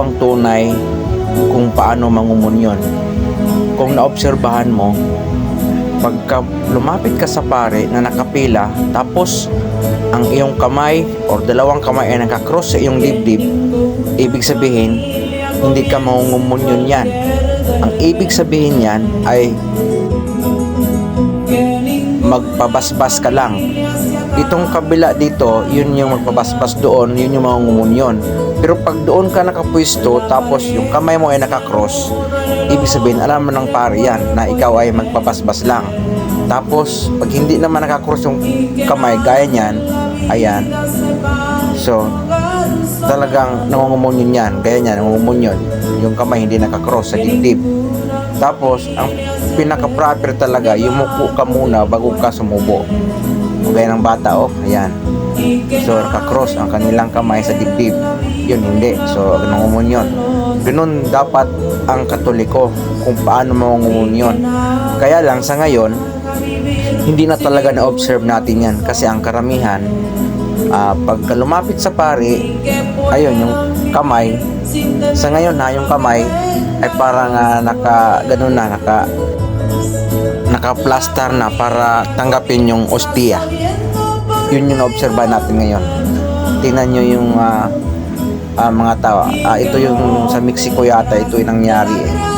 ang tunay kung paano mangumunyon. Kung naobserbahan mo, pagka lumapit ka sa pare na nakapila, tapos ang iyong kamay or dalawang kamay ay nakakross sa iyong dibdib, ibig sabihin, hindi ka mangungumunyon yan. Ang ibig sabihin yan ay magpabasbas ka lang. Itong kabila dito, yun yung magpabasbas doon, yun yung mangungumunyon. Pero pag doon ka nakapwesto, tapos yung kamay mo ay nakakross, ibig sabihin, alam mo ng pare yan, na ikaw ay magpabasbas lang. Tapos, pag hindi naman nakakross yung kamay, gaya niyan, ayan. So, talagang nangungumunyon yan, gaya niyan, nangungumunyon. Yung kamay hindi nakakross sa dibdib. Tapos, ang pinaka-proper talaga, yumuko ka muna bago ka sumubo. Gaya ng bata, oh, ayan. So, nakakross ang kanilang kamay sa dibdib. Yun, hindi. So, nangungumunyon. Ganun dapat ang katoliko kung paano mangungumunyon. Kaya lang, sa ngayon, hindi na talaga na-observe natin yan kasi ang karamihan ah pagka lumapit sa pari ayun yung kamay sa ngayon na yung kamay ay parang ah, naka ganun na naka naka-plaster na para tanggapin yung ostia yun yung na-observe natin ngayon. Tingnan nyo yung ah, ah, mga tao. Ah, ito yung sa Mexico yata ito yung nangyari eh